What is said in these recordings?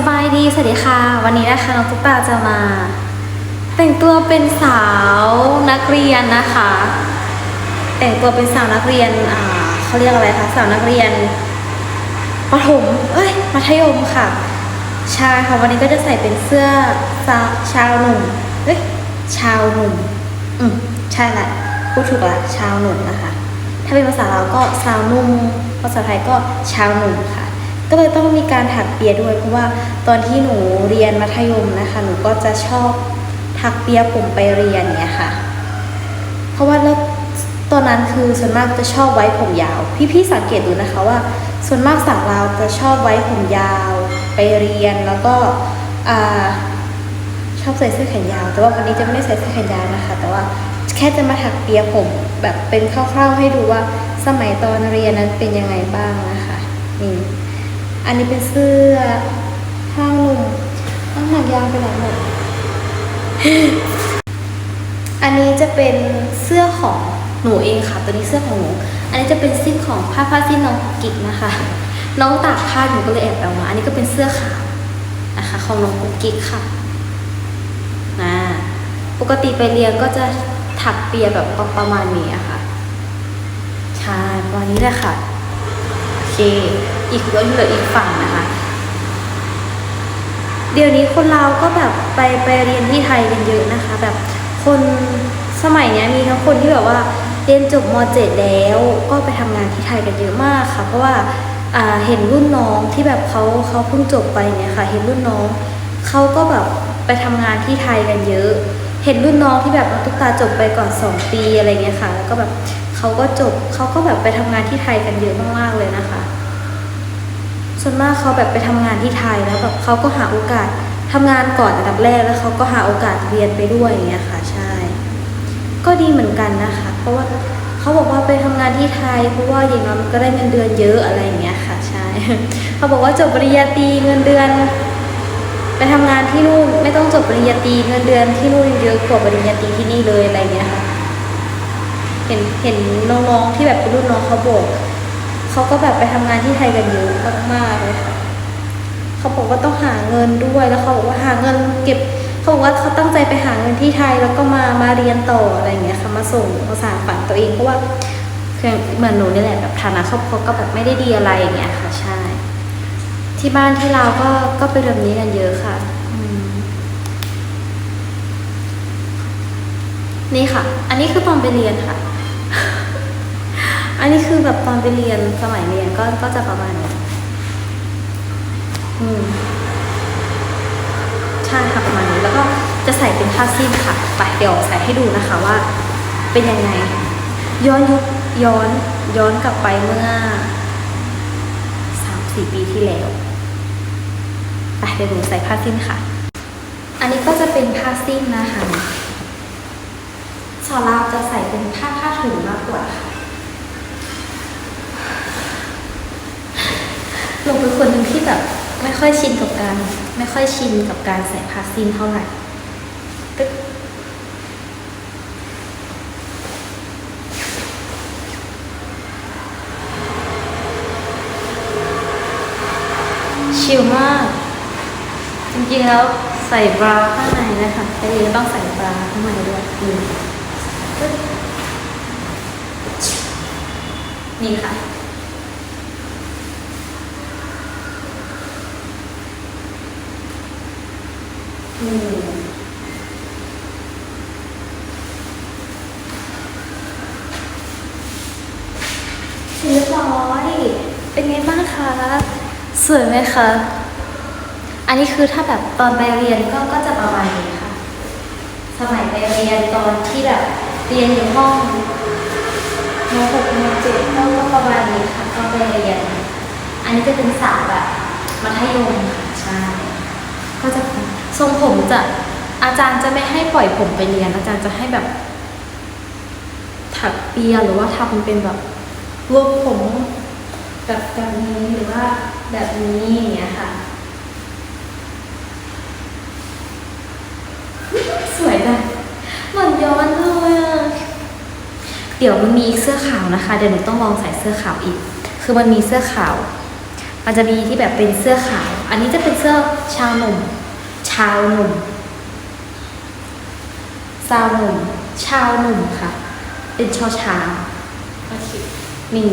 สบายดี สวัสดีค่ะ วันนี้นะคะน้องตุ๊กตาจะมา แต่งตัวเป็นสาวนักเรียนนะคะ แต่งตัวเป็นสาวนักเรียนอ่าเขาเรียกอะไรคะสาวนักเรียนประถมเอ้ยมัธยมค่ะใช่ค่ะวันนี้ก็จะใส่เป็นเสื้อสาวชาวหนุ่มเฮ้ยชาวหนุ่มอืมใช่ละพูดถูกละชาวหนุ่มนะคะ ถ้าเป็นภาษาเราวก็สาวนุ่มภาษาไทยก็ชาวหนุ่มค่ะ ก็เลยต้องมีการถักเปียด้วย เพราะว่าตอนที่หนูเรียนมัธยมนะคะ หนูก็จะชอบถักเปียผมไปเรียนเนี่ยค่ะ เพราะว่าแล้วตอนนั้นคือส่วนมากจะชอบไว้ผมยาว พี่ๆสังเกตดูนะคะว่า ส่วนมากสาวเราจะชอบไว้ผมยาวไปเรียนแล้วก็ชอบใส่เสื้อแขนยาว แต่ว่าวันนี้จะไม่ได้ใส่เสื้อแขนยาวนะคะ แต่ว่าแค่จะมาถักเปียผมแบบเป็นคร่าวๆให้ดูว่าสมัยตอนเรียนนั้นเป็นยังไงบ้างนะคะนี่ อันนี้เป็นเสื้อผ้านุ่มน้ำหนักยางไปไหนหมด อันนี้จะเป็นเสื้อของหนูเองค่ะ ตัวนี้เสื้อของหนู อันนี้จะเป็นซิปของผ้าผ้าสิ้นน้องกิ๊กนะคะ น้องตากผ้าหนูก็เลยแอบเอามา อันนี้ก็เป็นเสื้อขาวนะคะของน้องกุ๊กกิ๊กค่ะอ่าปกติไปเรียนก็จะถักเปียแบบประมาณนี้อะค่ะ ใช่ประมาณนี้แหละค่ะ โอเคอีกเหลือเหลืออีกฝั่งนะคะ เดี๋ยวนี้คนเราก็แบบไปไปเรียนที่ไทยกันเยอะนะคะ แบบคนสมัยเนี้ยมีทั้งคนที่แบบว่าเรียนจบม .7 แล้วก็ไปทำงานที่ไทยกันเยอะมากค่ะ เพราะว่าเห็นรุ่นน้องที่แบบเขาเขาเพิ่งจบไปเนี่ยค่ะ เห็นรุ่นน้องเขาก็แบบไปทำงานที่ไทยกันเยอะ เห็นรุ่นน้องที่แบบน้องตุ๊กตาจบไปก่อนสองปีอะไรเงี้ยค่ะ แล้วก็แบบเขาก็จบเขาก็แบบไปทำงานที่ไทยกันเยอะมากๆเลยนะคะ ส่วนมากเขาแบบไปทำงานที่ไทยแล้วแบบเขาก็หาโอกาสทำงานก่อนอันดับแรกแล้วเขาก็หาโอกาสเรียนไปด้วยอย่างเงี้ยค่ะใช่ ก็ดีเหมือนกันนะคะ เพราะว่าเขาบอกว่าไปทำงานที่ไทย เพราะว่าอย่างน้อยก็ได้เงินเดือนเยอะอะไรอย่างเงี้ยค่ะ ใช่เขาบอกว่าจบปริญญาตรีเงินเดือน ไปทำงานที่นู่นไม่ต้องจบปริญญาตรีเงินเดือนที่นู่นเยอะกว่าปริญญาตรีที่นี่เลยอะไรเงี้ยค่ะเห็นเห็นน้องๆที่แบบเป็นรุ่นน้องเขาบอกเขาก็แบบไปทำงานที่ไทยกันเยอะมากๆเลยค่ะเขาบอกว่าต้องหาเงินด้วยแล้วเขาบอกว่าหาเงินเก็บเขาบอกว่าเขาตั้งใจไปหาเงินที่ไทยแล้วก็มามาเรียนต่ออะไรเงี้ยค่ะมาส่งมาสานฝันตัวเองเพราะว่าเหมือนหนูนี่แหละแบบฐานะครอบครัวก็แบบไม่ได้ดีอะไรอย่างเงี้ยค่ะใช่ ที่บ้านที่เราก็ก็เป็นแบบนี้กันเยอะค่ะอืมนี่ค่ะ อันนี้คือตอนไปเรียนค่ะ อันนี้คือแบบตอนไปเรียนสมัยเรียนก็ก็จะประมาณนี้อืมใช่ค่ะประมาณนี้แล้วก็จะใส่เป็นผ้าสิ้นค่ะไปเดี๋ยวใส่ให้ดูนะคะว่า เป็นยังไง ย้อนยุคย้อนย้อนกลับไปเมื่อสามสี่ปีที่แล้ว ไปเดี๋ยวหนูใส่ผ้าสิ้นค่ะ อันนี้ก็จะเป็นผ้าสิ้นนะคะสาวลาวจะใส่เป็นผ้าผ้าถุงมากกว่าค่ะเราเป็นคนหนึ่งที่แบบไม่ค่อยชินกับการ ไม่ค่อยชินกับการใส่ผ้าสิ้นเท่าไหร่ตึ๊กชิลมาก จริงๆแล้วใส่บราข้างในนะคะแต่ยังต้องใส่บราข้างในด้วยนี่ตึ๊กนี่ค่ะ อืมเสร็จเรียบร้อย เป็นไงบ้างคะ สวยไหมคะ อันนี้คือถ้าแบบตอนไปเรียนก็ก็จะประมาณนี้ค่ะ สมัยไปเรียนตอนที่แบบเรียนอยู่ห้องมหกมเจ็ดก็ประมาณนี้ค่ะตอนไปเรียน อันนี้จะเป็นสาวแบบมัธยมค่ะใช่ก็จะทรงผมจะอาจารย์จะไม่ให้ปล่อยผมไปเรียน อาจารย์จะให้แบบ ถักเปียหรือว่าทำเป็นแบบรวบผมแบบแบบนี้หรือว่าแบบนี้อย่างเงี้ยค่ะ สวยจังเหมือน ย้อนเลยอะเดี๋ยวมันมีอีกเสื้อขาวนะคะ เดี๋ยวหนูต้องลองใส่เสื้อขาวอีก คือมันมีเสื้อขาว มันจะมีที่แบบเป็นเสื้อขาว อันนี้จะเป็นเสื้อชาวหนุ่ม ชาวหนุ่มชาวหนุ่ม ชาวหนุ่มค่ะ เป็นชอช้างนี่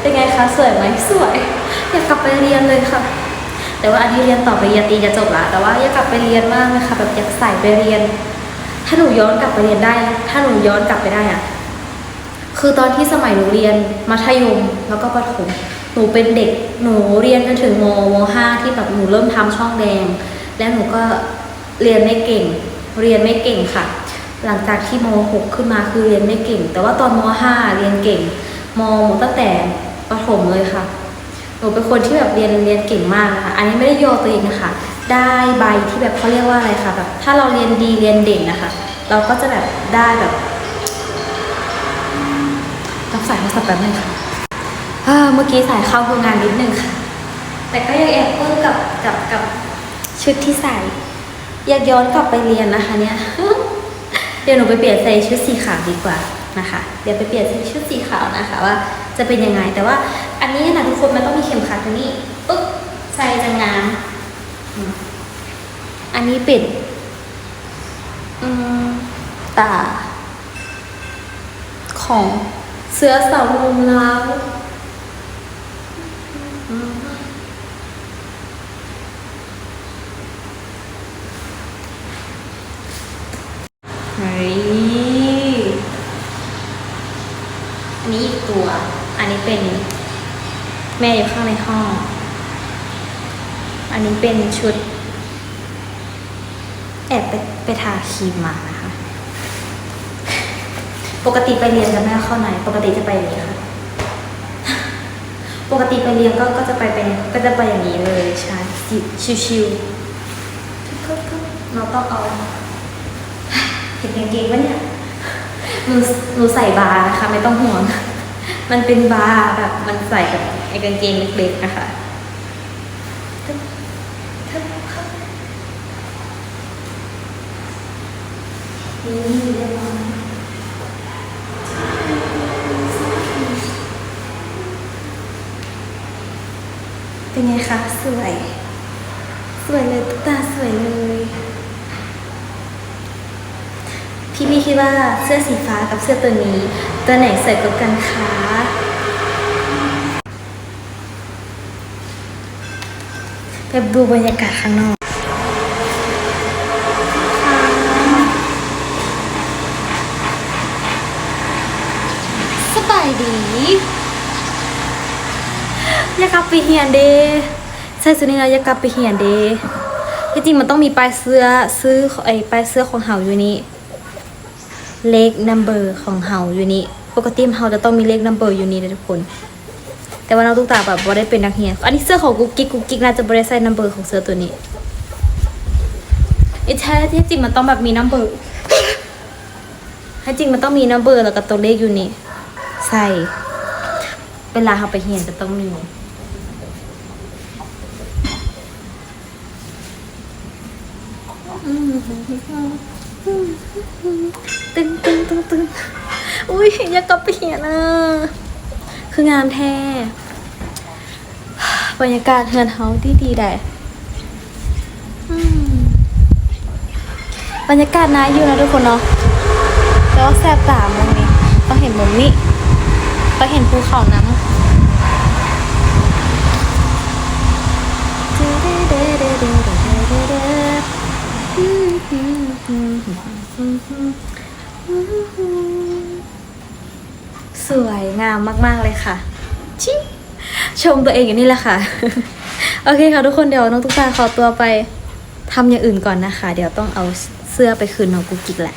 เป็นไงคะ สวยไหมสวย อยากกลับไปเรียนเลยค่ะ แต่ว่าอันนี้เรียนต่อไปริญญาตรีจะจบละแต่ว่าอยากกลับไปเรียนมากเลยค่ะแบบอยากใส่ไปเรียน ถ้าหนูย้อนกลับไปเรียนได้ ถ้าหนูย้อนกลับไปได้อะคือตอนที่สมัยหนูเรียนมัธยมแล้วก็ประถมหนูเป็นเด็กหนูเรียนจนถึงมมห้าที่แบบหนูเริ่มทำช่องแดง แล้วหนูก็เรียนไม่เก่ง เรียนไม่เก่งค่ะ หลังจากที่มหกขึ้นมาคือเรียนไม่เก่ง แต่ว่าตอนมห้าเรียนเก่งมตั้งแต่ประถมเลยค่ะ หนูเป็นคนที่แบบเรียนเรียนเก่งมากนะคะอันนี้ไม่ได้โยตัวเองนะคะ ได้ใบที่แบบเขาเรียกว่าอะไรคะแบบถ้าเราเรียนดีเรียนเด่นนะคะ เราก็จะแบบได้แบบรับสายโทรศัพท์แป๊บนึงค่ะเมื่อกี้สายเข้าคืองานนิดนึงค่ะ แต่ก็ยังแอบปลื้มกับกับกับชุดที่ใส่ อยากย้อนกลับไปเรียนนะคะเนี่ย เดี๋ยวหนูไปเปลี่ยนใส่ชุดสีขาวดีกว่านะคะ เดี๋ยวไปเปลี่ยนใส่ชุดสีขาวนะคะว่า จะเป็นยังไง แต่ว่าอันนี้นะทุกคนมันต้องมีเข็มขัดตรงนี้ปึ๊บใส่จะงามอืมอันนี้เป็นอืมตา ของเสื้อสาวลมลา แม่อยู่ข้างในห้อง อันนี้เป็นชุด แอบไปไปทาครีมมานะคะ ปกติไปเรียนจะไม่เข้าไหน ปกติจะไปอย่างนี้ค่ะ ปกติไปเรียนก็ก็จะไปเป็นก็จะไปอย่างนี้เลยใช่ชิวชิวๆเราต้องเอาเห็นกางเกงวะเนี่ยหนูหนูใส่บาร์นะคะ ไม่ต้องห่วง มันเป็นบาร์แบบมันใส่กับ ไอ้กางเกงเล็กๆนะคะนี่เรียบร้อยเป็นไงคะ สวย สวยเลยตุ๊กตาสวยเลย พี่พี่คิดว่าเสื้อสีฟ้ากับเสื้อตัวนี้ ตัวไหนสวยกว่ากันคะ แบบดูบรรยากาศข้างนอกสบายดีอยากกลับไปเฮียนเดใส่สุนี้แล้อยากกลับไปเฮียนเดที่จริงมันต้องมีปลายเสื้อซื้อไอ้ปลายเสื้อของเฮาอยู่นี่เลขนัมเบอร์ของเฮาอยู่นี่ปกติเฮาจะต้องมีเลขนัมเบอร์อยู่นี่นะทุกคน แต่ว่าน้องตุ๊กตาแบบบ่ได้เป็นนักเรียน อันนี้เสื้อของกุ๊กกิ๊กกุ๊กกิ๊กน่าจะบ่ได้ใส่นัมเบอร์ของเสื้อตัวนี้ไอ้แท้ที่จริงมันต้องแบบมีนัมเบอร์ให้จริงมันต้องมีนัมเบอร์แล้วก็ตัวเลขอยู่นี่ ใส่เวลาเฮาไปเรียนจะต้องมีตึงตึงตึงตึงอุ้ยอยากกลับไปเหียนอะคืองามแท้ บรรยากาศเฮือนเฮาดีดีได้บรรยากาศน่าอยู่นะทุกคนเนาะแต่ว่าแสบตามองนี้ต้อเห็นมุมนี้ต้อเห็นภูเขาน้ำสวยงามมาก ๆ เลยค่ะ ชมตัวเองอยู่นี่แหละค่ะ โอเคค่ะทุกคนเดี๋ยวน้องตุ๊กตาขอตัวไปทำอย่างอื่นก่อนนะคะ เดี๋ยวต้องเอาเสื้อไปคืนน้องกุ๊กกิ๊กแหละ